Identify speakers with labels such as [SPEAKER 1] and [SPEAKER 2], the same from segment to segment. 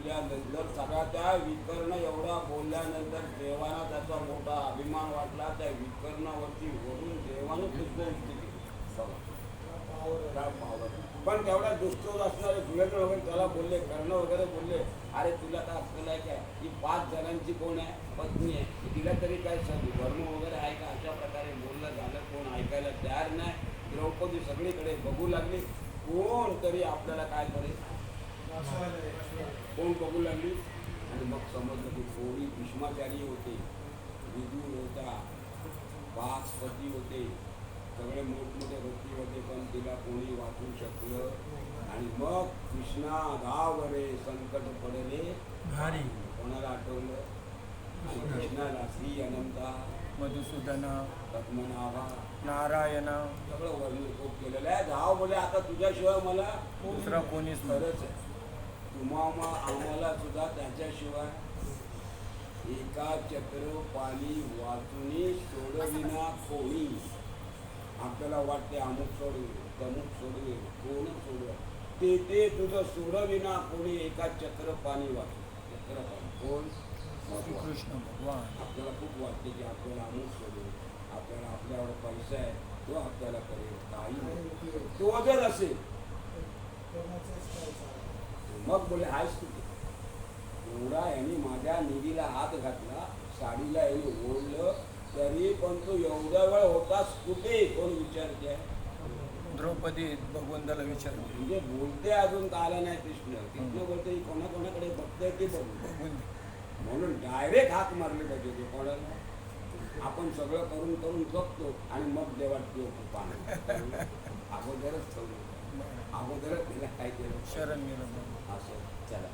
[SPEAKER 1] बोलल्यानंतर सगळा त्या विकर्ण एवढा बोलल्यानंतर देवाना त्याचा मोठा अभिमान वाटला. त्या विकर्णावरती वरून देवानं पुष्पवृष्टी केली पण तेवढा दुष्टोर असणारे सुरेंद्र वगैरे त्याला बोलले कर्ण वगैरे बोलले अरे तुला काय असलेलं आहे काय? ही पाच जणांची कोण आहे? पत्नी आहे. तिला तरी काय स- धर्म वगैरे आहे का? अशा प्रकारे बोललं झालं. कोण ऐकायला तयार नाही. द्रौपदी सगळीकडे बघू लागली. कोण तरी आपल्याला काय करेल? कोण बघू लागली? आणि मग समजलं की कोणी भीष्माचारी होते. विदूर होता. बासपती होते. सगळे मोठमोठे व्यक्ती होते पण तिला कोणी वाचू शकलं आणि मग कृष्णा गाव रे संकट पडले.
[SPEAKER 2] भारी.
[SPEAKER 1] कोणाला आठवलं? आणि कृष्णाला श्री अनंता
[SPEAKER 2] मधुसूदन
[SPEAKER 1] पद्मनाभा
[SPEAKER 2] नारायण.
[SPEAKER 1] सगळं वर्णन खूप केलेलं आहे. गाव बोले आता तुझ्याशिवाय मला
[SPEAKER 2] दुसरा कोणीच
[SPEAKER 1] खरंच आहे. तुम्हा आम्हाला सुद्धा त्याच्याशिवाय एका चक्र पाणी वाचुनी सोडविना कोणी आपल्याला वाटते अमुक सोडवे तमुक सोडवे कोणच सोडवे ते ते तुझं सोडविना कोणी एका चक्र पाणी वाचू चक्र पाणी कोण.
[SPEAKER 2] कृष्ण भगवान
[SPEAKER 1] आपल्याला खूप वाटते की आपल्याला अमुक सोडवे आपल्याला आपल्यावर पैसा आहे तो आपल्याला करेल काही नाही. तो जर असेल मग बोले आहेस कुठे एवढा यांनी माझ्या निधीला हात घातला साडीला यांनी ओढलं तरी पण तो एवढा वेळ होतास कुठे? कोण विचारते
[SPEAKER 2] द्रौपदी भगवंताला विचारलं.
[SPEAKER 1] म्हणजे बोलते अजून का आला नाही कृष्ण. कृष्ण बोलते कोणाकोणाकडे बघते बघू.
[SPEAKER 2] बघून
[SPEAKER 1] म्हणून डायरेक्ट हात मारले पाहिजे ते कोणाला. आपण सगळं करून करून जगतो आणि मग देवात देव पाणी अगोदरच ठेवलं अगोदरच तिला काय केलं?
[SPEAKER 2] शरण गेलं.
[SPEAKER 1] असं चला.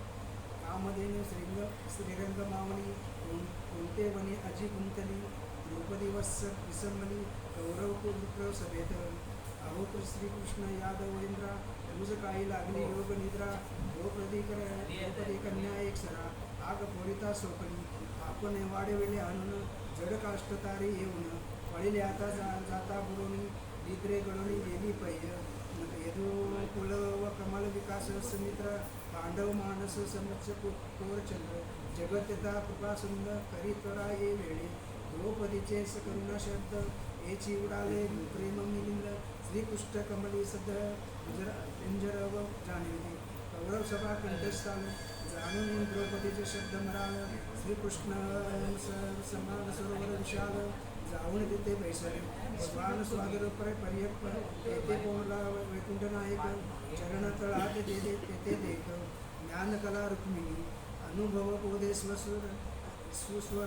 [SPEAKER 3] कामधेनु श्रींग श्रीरंग मावली कोण- कोणते वने अजी कुंतली द्रौपदी वत्स विसंबली कौरव कुरुक्र सभेत अहो कृ- श्रीकृष्ण यादव इंद्रा तुझ काही लागली योग निद्रा द्रौपदी कर द्रौपदी कन्या एक सरा आग पोरिता सोकली आपण वाढविले आणून जड काष्ट तारी येऊन पळिले आता जा जाता बुडोनी निद्रे गळोनी गेली पह्य यदु कुल व कमल विकास समित्र पांडव मानस समक्ष चंद्र जगत कृपा सुंदर करी त्वरा ये वेळे. द्रौपदीचे सकरुणा शब्द हे उडाले प्रेम मिलिंद. श्रीकृष्ण कमली सद पिंजर व जाणविले कौरव सभा कंठस्थान जाणून द्रौपदीचे शब्द मराल श्रीकृष्ण स- समान सरोवर विशाल. जाऊन तिथे बैसले. स्वान स्वागर पर पर्यप येथे पोहला वैकुंठ नायक चरण तळात तेथे तेथे देख. ज्ञानकला रुक्मिणी. अनुभव बोधे स्वस्वर सुस्वर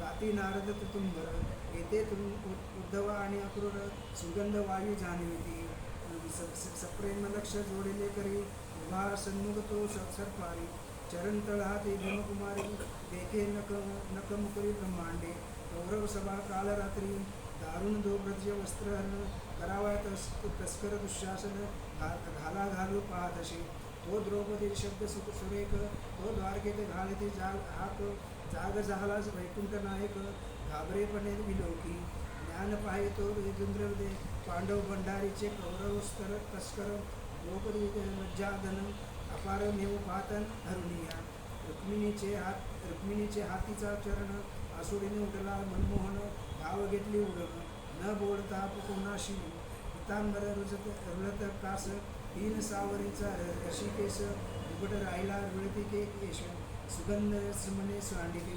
[SPEAKER 3] गाती नारद तुंबर येथे तुम उद्धव आणि अक्रूर सुगंध वायू जाणविती. स- सप्रेम लक्ष जोडिले करी. उभा सन्मुख तो सरपारी चरण तळाते धर्मकुमारी देखे नक नकमुकरी ब्रह्मांडे. कौरव सभा काल रात्री दारुण दोब्रज वस्त्रहरण करावा तस तस्कर दुःशासन घा- घाला घालू पाहत असे तो द्रौपदी शब्द सुख सुरेख तो द्वारकेत घालते जाग हाक जाग झालास वैकुंठ नायक घाबरेपणे विलोकी। ज्ञान पाहे तो वेदुंद्र पांडव भंडारीचे कौरव स्तर तस्कर द्रौपदी मज्जाधन अपार नेव पातन धरुणिया। रुक्मिणीचे हात रुक्मिणीचे हातीचा चरण आसुरीने उठला मनमोहन भाव घेतली उडण न बोलता कोणाशी. पितांबर रुजत रुलत कास तीन सावरीचा ऋषिकेश. उघड राहिला रुळती के केश. सुगंध स्मने सांडिके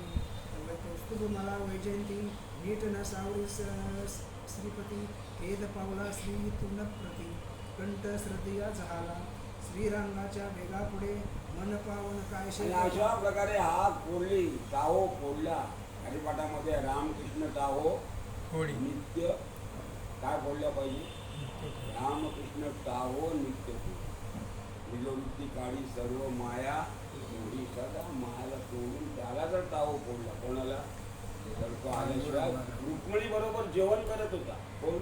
[SPEAKER 3] कौस्तुभ मला वैजयंती. नीट न सावरी श्रीपती. खेद पावला श्री तुन प्रती कंठ श्रद्धया झाला. श्रीरंगाच्या वेगापुढे मन पावन
[SPEAKER 1] आणि अशा प्रकारे हा फोडली टाहो फोडला. हरिपाठामध्ये रामकृष्ण टाहो
[SPEAKER 2] होळी.
[SPEAKER 1] नित्य काय बोलल्या पाहिजे? रामकृष्ण टाहो नित्य विलोवृत्ती काळी सर्व माया एवढी सदा मायाला सोडून त्याला जर टाहो फोडला कोणाला? तर तो आल्याशिवाय रुक्मिणी बरोबर जेवण करत होता. कोण?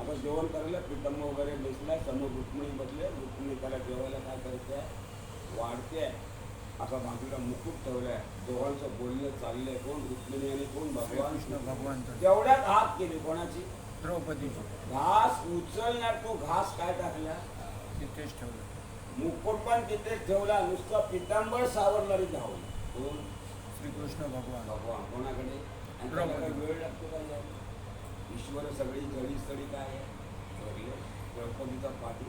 [SPEAKER 1] आपण जेवण करायला प्रीतम वगैरे बसलाय समोर रुक्मिणी बसले रुक्मिणी त्याला जेवायला काय करते? वाढते. असा बाजूला मुकुट ठेवलाय. दोघांचं बोलणं चाललंय. कोण रुक्मिणी आणि कोण भगवान?
[SPEAKER 2] कृष्ण भगवान
[SPEAKER 1] तेवढ्यात हात केली कोणाची?
[SPEAKER 2] द्रौपदीची
[SPEAKER 1] घास उचलणार तो? घास काय टाकला?
[SPEAKER 2] तिथेच ठेवलं.
[SPEAKER 1] मुकुट पण तिथे ठेवला. नुसतं पितांबर सावरणारी धावली कोण?
[SPEAKER 2] श्रीकृष्ण भगवान.
[SPEAKER 1] भगवान. कोणाकडे? आणि
[SPEAKER 2] द्रौपदी.
[SPEAKER 1] वेळ लागतो काय? ईश्वर सगळी जळी स्थळी काय आहे? द्रौपदीचा पाठी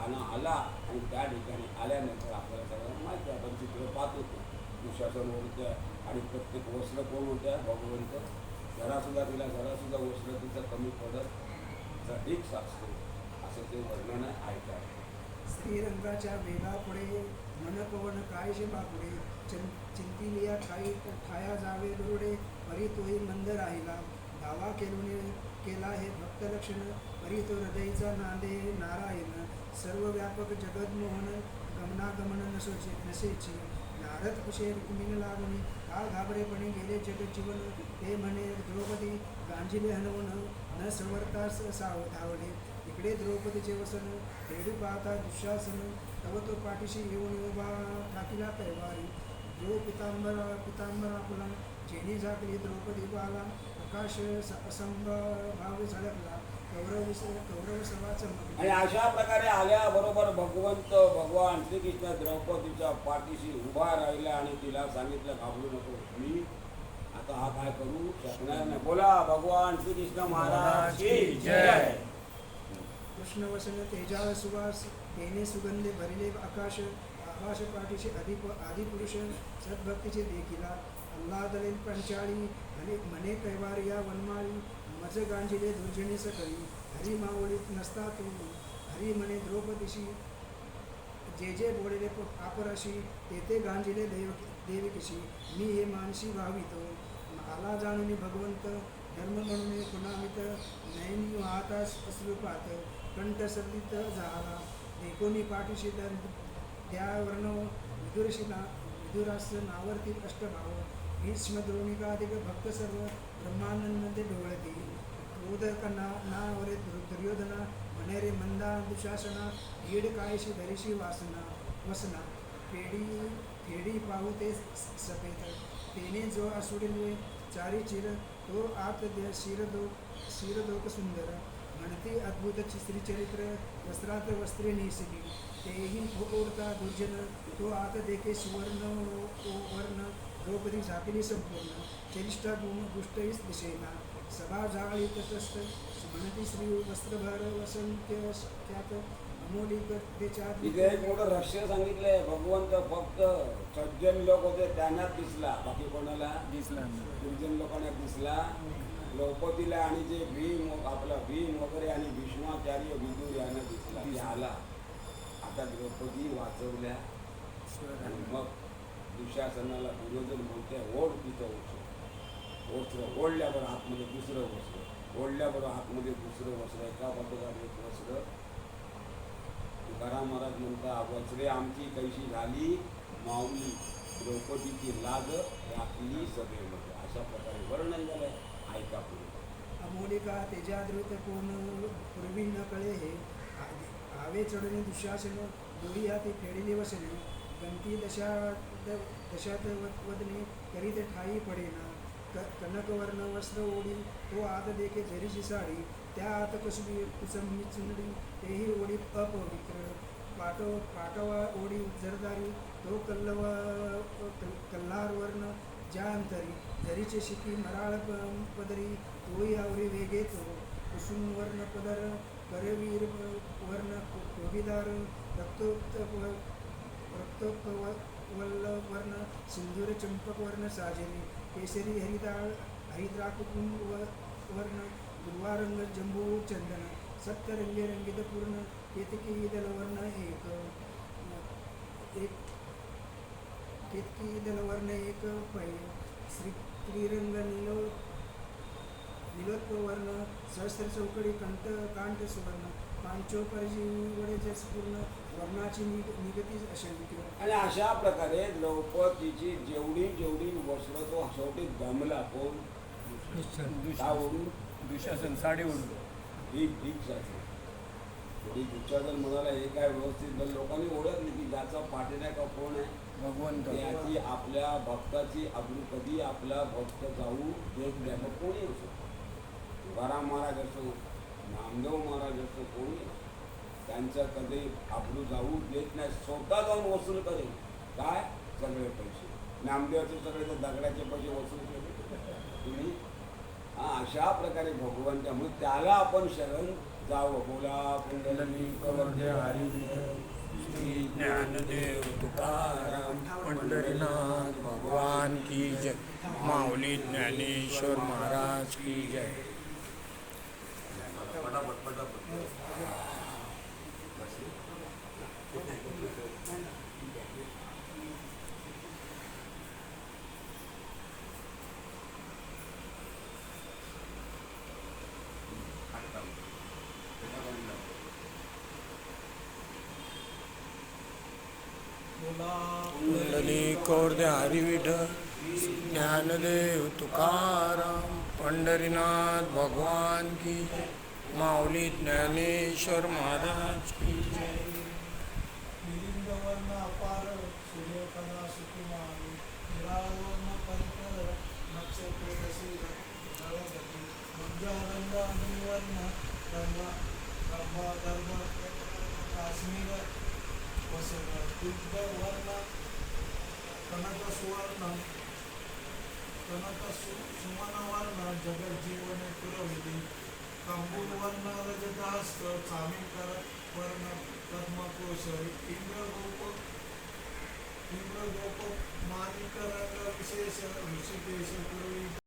[SPEAKER 1] आणि आला आणि त्या ठिकाणी आल्यानंतर आपल्याला सगळ्यांना माहिती आपण चित्र पाहत होतो. दुशासन होतं आणि प्रत्येक वस्त्र कोण होत्या? भगवंत. जरासुद्धा तिला जरासुद्धा वस्त्र तिचं कमी पडत अधिक साचतो. असं ते वर्णन आहे
[SPEAKER 3] श्रीरंगाच्या वेगापुढे मन पवन कायशे बापुडे चिं चिंतिलिया ठाई ठाया जावे दुरुडे परी तोही मंद राहिला. दावा केलुने केला हे भक्त लक्षण परी तो हृदयचा नांदे नारायण. सर्व व्यापक जगदमोहन गमनागमन नसोचे नसेची नारद कुशे रुक्मिणी लागुनी का घाबरेपणे गेले जग जीवन. ते म्हणे द्रौपदी गांजिले हनवून न सवरता स- साव धावले. इकडे द्रौपदीचे वसन रेडू पाहता दुःशासन. तव तो पाठीशी येऊन उभा ठाकीला कैवारी जो पितांबरा पितांबरा फुला जेनी झाकली द्रौपदी बाला आकाश स- असंभाव झळकला कौरव
[SPEAKER 1] आणि अशा प्रकारे आल्याबरोबर भगवंत भगवान श्रीकृष्ण द्रौपदीच्या पाठीशी उभा राहिला आणि तिला सांगितलं घाबरू नको मी आता हा काय करू शकणार नाही. बोला भगवान श्रीकृष्ण महाराज जय.
[SPEAKER 3] कृष्ण वसन तेजा सुवास तेने सुगंधे भरिले आकाश आकाश पाठीशी आदि आदिपुरुष सद्भक्तीचे देखिला अल्लादले पंचाळी म्हणे म्हणे कैवार या वनमाळी मज गांजिले दुर्जनी सकळी हरी मावळीत नसता तू. हरी म्हणे द्रौपदीशी. जे जे बोलले प- ते तेथे गांजिले देव देविकशी. मी हे मानशी भावितो. आला जाणून भगवंत धर्म म्हणून पुनामित. नयनी वाहता अश्रुपात. कंठ झाला. एकोणी पाठीशी तर त्या वर्ण विदुरशिला विदुरास नावर्ती अष्टभाव. भीष्म द्रोणिकाधिक भक्त सर्व ब्रह्मानंद ढोळती क्रोधक ना नावरे दुर- दुर्योधना मनेरे मंदा दुशासना दीड कायशी धरिशी वासना वसना फेडी फेडी पाहू ते सफेद तेने जो असुडिले चारी चिर तो आत द- शिरदो शिरदोक सुंदर म्हणती अद्भुत श्रीचरित्र वस्त्रात वस्त्रे नेसली तेही ओढता दुर्जन तो आत देखे सुवर्ण ओ- वर्ण द्रौपदी झाकली संपूर्ण चरिष्ठा भूम दुष्टईस दिशेना सभा जाळी तटस्थ म्हणती श्री वस्त्रभर वसंत्य ख्यात
[SPEAKER 1] एक मोठं रहस्य सांगितलंय. भगवंत फक्त सज्जन लोक होते त्यांनाच दिसला. बाकी कोणाला?
[SPEAKER 2] दिसला नाही.
[SPEAKER 1] दुर्जन लोकांना दिसला. द्रौपदीला आणि जे भीम आपला भीम वगैरे आणि भीष्माचार्य विदूर यांना दिसला. आला. आता द्रौपदी वाचवल्या. आणि मग दुशासनाला दुर्योधन म्हणते ओढ तिथं वस्त्र वस्त्र ओढल्यावर आतमध्ये दुसरं वस्त्र. ओढल्यावर आतमध्ये दुसरं वस्त्र. एका बाजूला एक वस्त्र. तुकाराम महाराज म्हणता वस्त्रे आमची कैशी झाली? माऊली द्रौपदीची लाज राखली सभेमध्ये. अशा प्रकारे वर्णन झालंय. ऐका पुढे.
[SPEAKER 3] अमोलिका तेजादृत कोण पूर्वी न कळे हे. आवे चढणे दुःशासन दोरी हाती फेडिले वसने गंती दशा दशात वदने तरी ते ठाई पडेना. क कनकवर्ण वस्त्र ओढी तो आत देखे झरीची साडी त्या आत कसबी कुसंबी चुंदडी तेही ओढी अपवित्र. पाटो पाटवा ओढी जरदारी तो कल्लव कल्हार वर्ण ज्या अंतरी झरीचे शिकी मराळ पदरी तोही आवरी वेगे तो. कुसुम वर्ण पदर करवीर वर्ण कोबीदार रक्तोक्त रक्तोक्त वल्लवर्ण सिंदूर चंपकवर्ण साजरी केसरी हरिदाळ हरिद्राकुकुम वर्ण गुरुवारंग जंबू चंदन सप्तरंगे रंगित पूर्ण केतकी दलवर्ण एक एक केतकी दलवर्ण एक पै श्री त्रिरंग निलो निलोत्पवर्ण सहस्त्र चौकडी कंठ कांठ सुवर्ण
[SPEAKER 1] आणि अशा प्रकारे द्रौपदीची जेवढी जेवढी वस्त्र तो शेवटी दमला कोण?
[SPEAKER 2] दुशासन साडी उडून
[SPEAKER 1] भीक भीकसाठी थोडी दुःखाजन म्हणाला हे काय व्यवस्थित पण लोकांनी ओळखली की ज्याचा पाठीला का कोण आहे?
[SPEAKER 2] भगवंत.
[SPEAKER 1] त्याची आपल्या भक्ताची अगदी कधी आपला भक्त जाऊ देत द्या मग कोणी असो तुकाराम महाराज असो नामदेव महाराज असो कोणी त्यांचा कधी आपलं जाऊ देत नाही स्वतः जाऊन वसूल करेल. काय? सगळे पैसे. नामदेवाचे सगळे तर दगडाचे पैसे वसूल केले. तुम्ही? हा अशा प्रकारे भगवान त्यामुळे त्याला आपण शरण जावं. बोला कुंडलनी
[SPEAKER 2] कवर्धे हरी श्री ज्ञानदेव तुकाराम पंढरीनाथ भगवान की जय. माऊली ज्ञानेश्वर महाराज की जय. ફટાફટ ફટાફટ કોરદે હરિવિઠ જ્ઞાનદેવ તુકારામ પંડરીનાથ ભગવાન કી माऊली ज्ञानेश्वर महाराज की जय.
[SPEAKER 4] मिलिंदवर्ण अपार सूर्यकला सुकुमार निरावर्ण नक्षत्र कशी जगती अनिवर्ण रंग काश्मीर कनक सुवर्ण सुमनवर्ण जगज्जीवन पुरविली. कंबूल वर्ण रजतास्त चामीकर वर्ण पद्मकोश इंद्र गोप इंद्र गोप मानिक रंग विशेष ऋषिकेश पूर्वी